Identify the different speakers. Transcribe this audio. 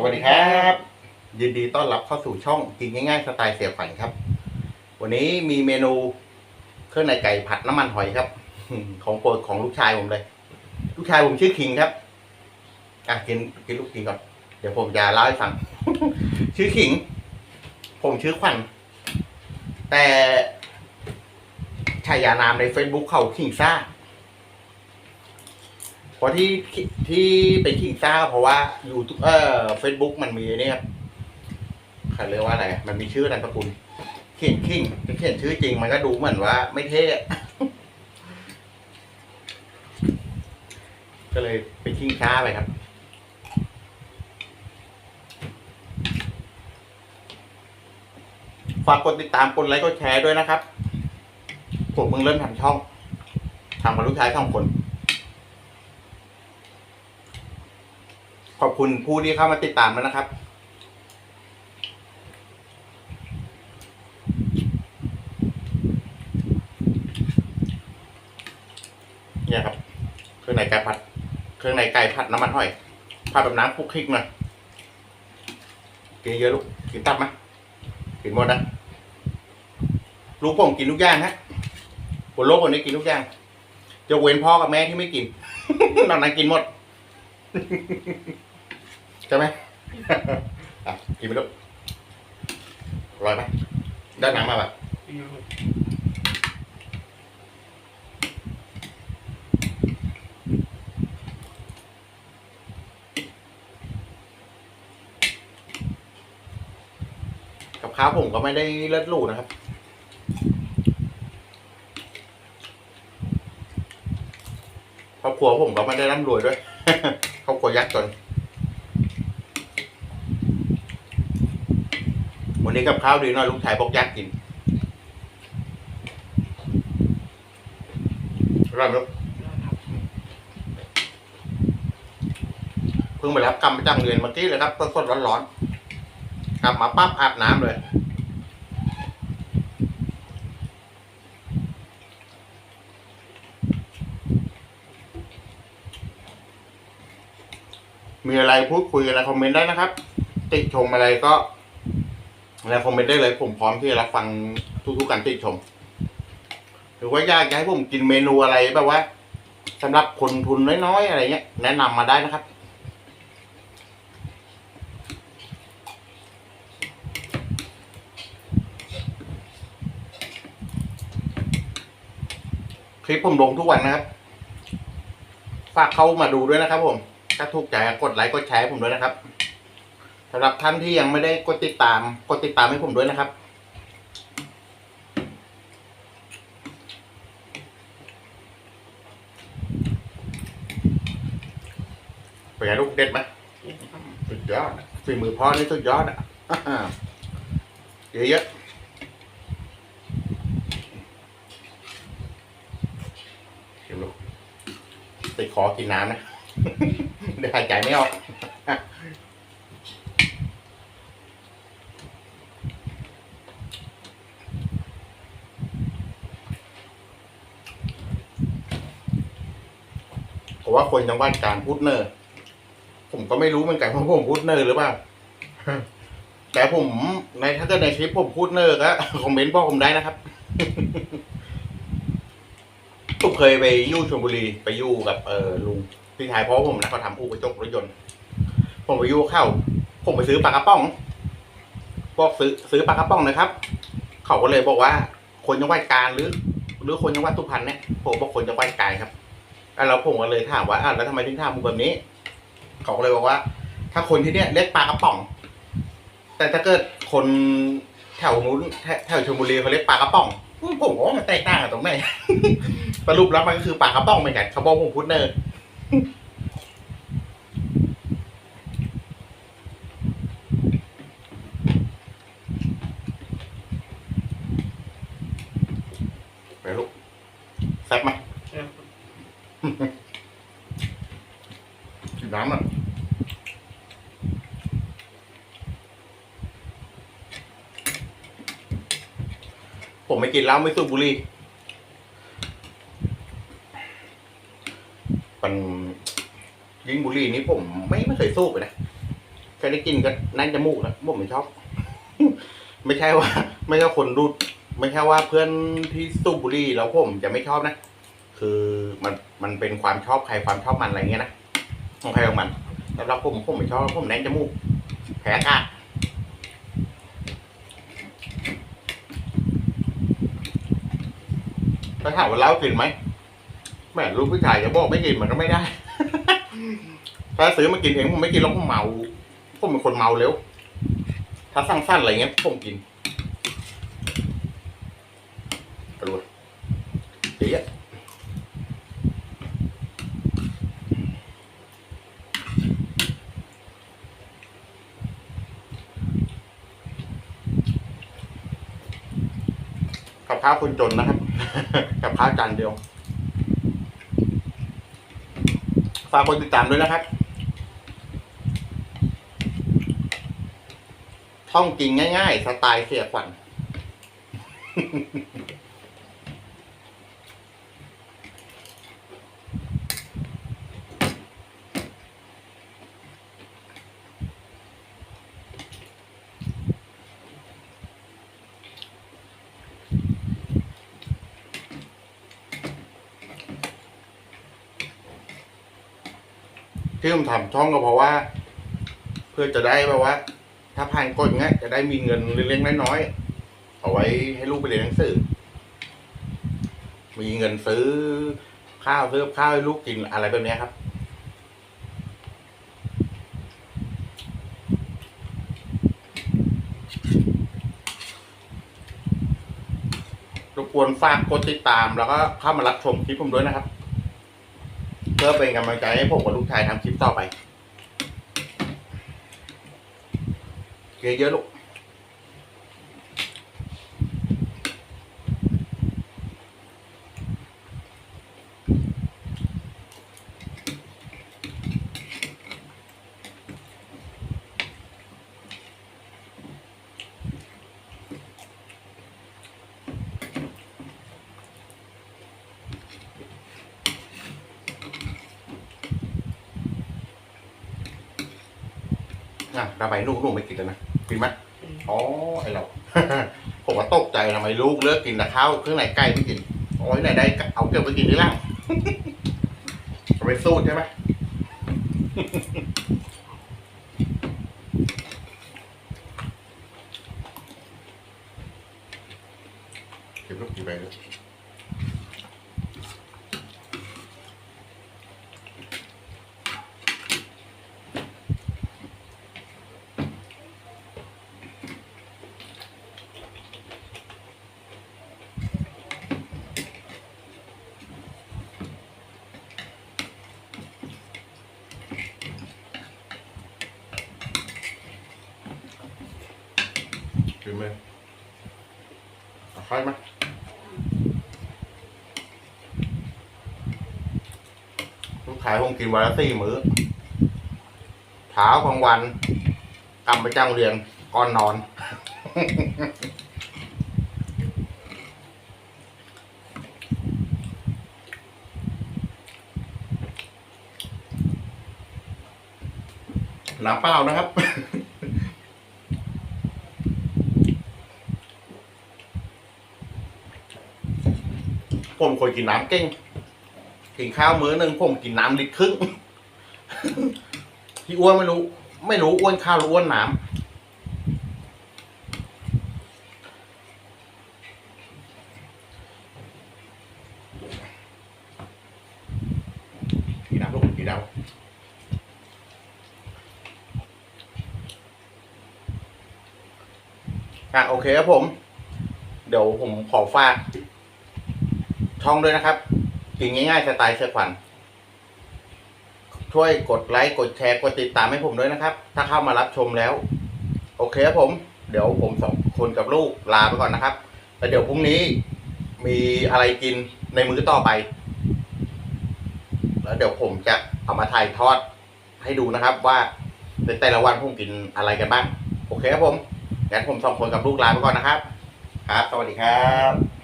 Speaker 1: สวัสดีครับ ยินดีต้อนรับเข้าสู่ช่องกินง่ายๆสไตล์เสียขวัญครับ วันนี้มีเมนูเครื่องในไก่ผัดน้ำมันหอยครับ ของโปรดของลูกชายผมเลย ลูกชายผมชื่อคิงครับอะกินกินลูกคิงก่อนเดี๋ยวผมจะเล่าให้ฟัง ชื่อคิง ผมชื่อขวัญแต่ฉายานามใน Facebook เขาคิงซ่า เพราะที่ที่เป็นขิงซ่าเพราะว่าอยู่เอ่อเฟซบุ๊กมันมีเนี่ยครับเขาเรียกว่าอะไร มันมีชื่อนามสกุลเขียนขิงเขียนชื่อจริงมันก็ดูเหมือนว่า ไม่เท่ก็เลยเป็นขิงซ่าไปครับ ฝากกดติดตามกดไลค์กดแชร์ด้วยนะครับ ผมเพิ่งเริ่มทำช่องทำกับลูกชายสองคน ขอบคุณผู้ที่เข้ามาติดตามแล้วนะครับ เนี่ยครับ เครื่องในไก่ผัด เครื่องในไก่ผัดน้ำมันหอยผัดแบบน้ำคลุกคลิกหน่อยกินเยอะลูก กินตับไหมกินหมดนะลูกผมกินทุกอย่างฮะบนโลกคนนี้กินทุกอย่างยกเว้นพ่อกับแม่ที่ไม่กินนอกนั้นกินหมด ใช่ไหม อะกินไปลูกอร่อยไหมได้หนังมาแบบกับข้าวผมก็ไม่ได้เลิศหรูนะครับครอบครัวผมก็ไม่ได้ร่ำรวยด้วยครอบครัวยากจน วันนี้กับข้าวดีหน่อยลูกชายบอกอยากกินร่อยไหมลูกเพิ่งไปรับกรรมประจำเดือนเมื่อกี้เลยครับสดๆร้อนๆกลับมาปั๊บอาบน้ำเลยมีอะไรพูดคุยอะไรคอมเมนต์ได้นะครับ ติชมอะไรก็ อะไรคอมเมนต์ได้เลยผมพร้อมที่จะรับฟังทุกๆการติชม หรือว่าอยากจะให้ผมกินเมนูอะไรแบบว่าสำหรับคนทุนน้อยๆอะไรเงี้ย แนะนำมาได้นะครับคลิปผมลงทุกวันนะครับ ฝากเข้ามาดูด้วยนะครับผม ถ้าถูกใจกดไลค์กดแชร์ผมด้วยนะครับ สำหรับท่านที่ยังไม่ได้กดติดตาม กดติดตามให้ผมด้วยนะครับ เป็นไงลูกเด็ดไหมสุดยอดอะฝีมือพ่อนี่สุดยอดอะเยอะๆเดี๋ยวลูกติดคอกินน้ำนะเดี๋ยวหายใจไม่ออก ผม ว่าคนจังหวัดการพูดเนอร์ผมก็ไม่รู้เหมือนกันว่าผมพูดเนอร์หรือเปล่าแต่ผมในถ้าเกิดในคลิปผมพูดเนอร์ก็คอมเมนต์บอกผมได้นะครับผมเคยไปยู่ชลบุรีไปยู่กับเออลุงพี่ชายพ่อผมนะเขาทำอู่กระจกรถยนต์ ผมไปยู่เข้า ผมไปซื้อปลากระป๋องบอกซื้อซื้อปลากระป๋องนะครับ เขาก็เลยบอกว่า คนจังหวัดกาญหรือ หรือคนจังหวัดสุพรรณเนี่ยผมบอกคนจังหวัดกาญครับ แล้วผมก็เลยถามว่าอ้าวแล้วทำไมถึงถามผมแบบนี้ เขาก็เลยบอกว่า ถ้าคนที่เนี่ยเรียกปลากระป๋อง แต่ถ้าเกิดคนแถวนู้นแถแถวชลบุรีเขาเรียกปลากระป๋องอืมผมว่ามันแตกต่างกันตรงไหนสรุปแล้วมันก็คือปลากระป๋องเหมือนกันเขาบอกผมพูดเนอร์ไปลูกแซ่บไหม กินน้ำอะผมไม่กินเหล้าไม่สูบบุหรี่มันยิ่งบุหรี่นี้ผมไม่ไม่เคยสูบเลยนะแค่ได้กินก็นั่นจมูกนะผมไม่ชอบ ไม่ใช่ว่า ไม่ใช่คนดูด ไม่ใช่ว่าเพื่อนที่สูบบุหรี่แล้วผมจะไม่ชอบนะ คือมันมันเป็นความชอบใครความชอบมันอะไรเงี้ยนะของใครของมันสำหรับผมผมไม่ชอบผมแน่นจมูกแผลอากาศถ้าถามว่าเล้ากินไหมแม่ลูกผู้ชายจะบอกไม่กินมันก็ไม่ได้ถ้าซื้อมากินเองผมไม่กินแล้วผมเมาผมเป็นคนเมาเร็วถ้าสั่งสั้นอะไรเงี้ยผมกินกระโดดเดี๋ยว กับ ข้าวคนจนนะครับ กับข้าวจานเดียว ฝากคนติดตามด้วยนะครับ ท่องกินง่าย ๆ สไตล์เสียขวัญ ที่ผมทำช่องก็เพราะว่า เพื่อจะได้แบบว่า ถ้าผ่านกฎเงี้ยจะได้มีเงินเล็กๆน้อยๆเอาไว้ให้ลูกไปเรียนหนังสือ มีเงินซื้อข้าวซื้อข้าวให้ลูกกินอะไรแบบนี้ครับรบกวนฝากกดติดตามแล้วก็เข้ามารับชมคลิปผมด้วยนะครับ เพื่อเป็นกำลังใจให้ผมกับลูกชายทำคลิปต่อไป เยอะๆลูก อะทำไมลูกลูกไม่กินแล้วนะกินไหมอ๋อไอเรา ผมว่าตกใจทำไมลูกเลิกกินแต่ข้าวเครื่องในไก่ไม่กินโอ้ยไหนได้เอาเก็บไปกินที่ล่างเอาไปสู้ใช่ไหมเก็บลูกกินไปเลย คอยไหมลูกขายคงกินวันละสี่มื้อเช้ากลางวันกำไปจ้างเรียนก่อนนอนน้ำเปล่านะครับ ผมคนกินน้ำเก่งกินข้าวมื้อหนึ่งผมกินน้ำลิตรครึ่งที่อ้วนไม่รู้ ไม่รู้อ้วนข้าวหรืออ้วนน้ำกินน้ำลูกกินน้ำอะโอเคครับผม เดี๋ยวผมขอฝาก ช่องด้วยนะครับกินง่ายๆสไตล์เสื้อขวัญช่วยกดไลค์กดแชร์กดติดตามให้ผมด้วยนะครับ ถ้าเข้ามารับชมแล้ว โอเคครับผม เดี๋ยวผมสองคนกับลูกลาไปก่อนนะครับแล้วเดี๋ยวพรุ่งนี้มีอะไรกินในมื้อต่อไป แล้วเดี๋ยวผมจะเอามาถ่ายทอดให้ดูนะครับ ว่าในแต่ละวันผมกินอะไรกันบ้าง โอเคครับผมงั้นผมสองคนกับลูกลาไปก่อนนะครับ ครับ สวัสดีครับ